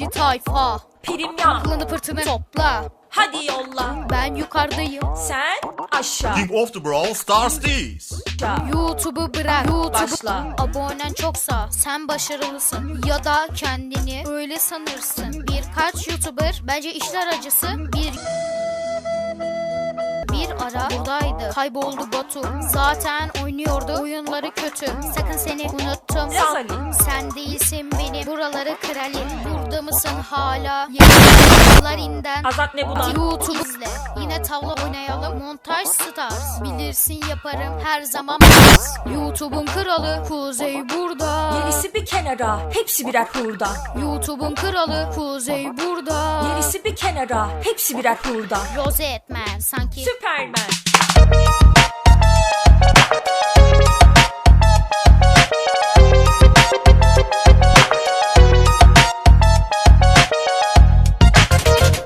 Zenci tayfa. Prim ya. Aklını pırtını topla. Hadi yolla. Ben yukarıdayım. Sen aşağı. King of the Brawl Stars aşağı. YouTube'u bırak. YouTube'u Başla. Abonen çoksa sen başarılısın. Ya da kendini öyle sanırsın. Birkaç YouTuber bence işler acısı Bir bir ara buradaydı. Kayboldu Batu. Zaten oynuyordu. Oyunları kötü. Sakın seni unuttum. Sen değilsin benim buraları kralin Burada mısın hala Yıllar inden Azat ne bulan? YouTube izle. Yine tavla oynayalım. Montaj Stars. Bilirsin yaparım her zaman. YouTube'un kralı Kuzey burada. Gerisi bir kenara. Hepsi birer hurda. YouTube'un kralı Kuzey burada. Gerisi bir kenara. Hepsi birer hurda. Rozetman sanki. Süpermen.